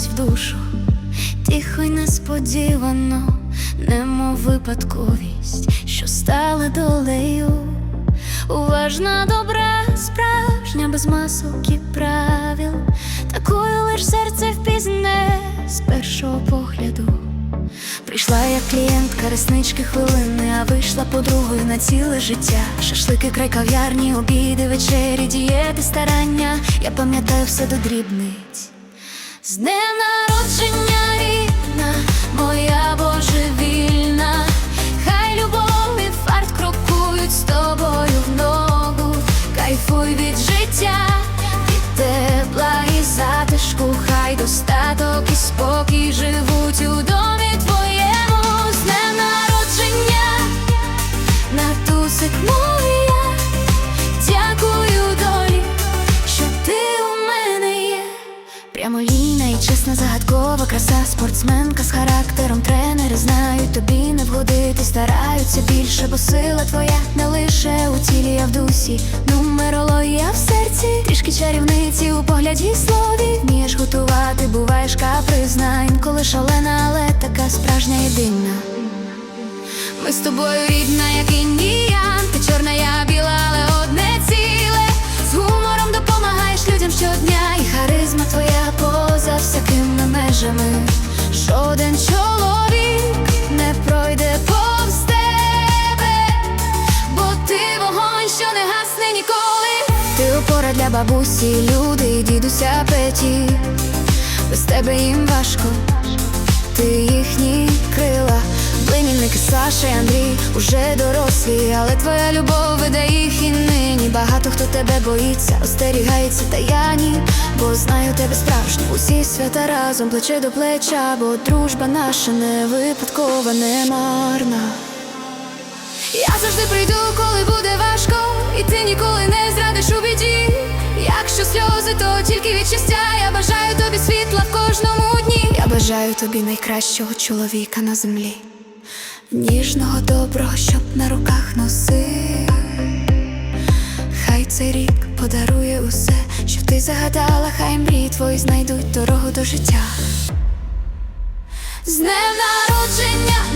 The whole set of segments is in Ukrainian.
торкнулась в душу, тихо й несподівано, немов випадковість, що стала долею. Уважна, добра, справжня, без масок і правил, такою лиш серце впізне з першого погляду. Прийшла як клієнтка реснички хвилини, а вийшла подругою на ціле життя. Шашлики, край кав'ярні, обіди, вечері, дієти, старання. Я пам'ятаю все до дрібниць. З днем моя божевільна, хай любов і фарт крокують з тобою в ногу, кайфуй від життя, від тепла і затишку, хай достаток і спокій Прямолінна загадкова краса, спортсменка з характером, тренери знають тобі не вгодити, стараються більше, бо сила твоя не лише у тілі, а в дусі. Нумерологія в серці, трішки чарівниці у погляді слові. Вмієш готувати, буваєш капризна, інколи шалена, але така справжня єдина. Ми з тобою рідна, як індіян Ти чорна, я біла, що не гасне ніколи Ти опора для бабусі, люди дідуся Петі Без тебе їм важко ти їхні крила, племінники Саша і Андрій уже дорослі, але твоя любов веде їх і нині. Багато хто тебе боїться, остерігається, та я ні, бо знаю тебе справжню. Усі свята разом, плече до плеча, бо дружба наша не випадкова, не марна. Я завжди прийду, коли буде важко, і ти ніколи не зрадиш у біді. Якщо сльози, то тільки від щастя. Я бажаю тобі світла в кожному дні. Я бажаю тобі найкращого чоловіка на землі, ніжного, доброго, щоб на руках носив. Хай цей рік подарує усе, що ти загадала, хай мрії твої знайдуть дорогу до життя. З днем народження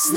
З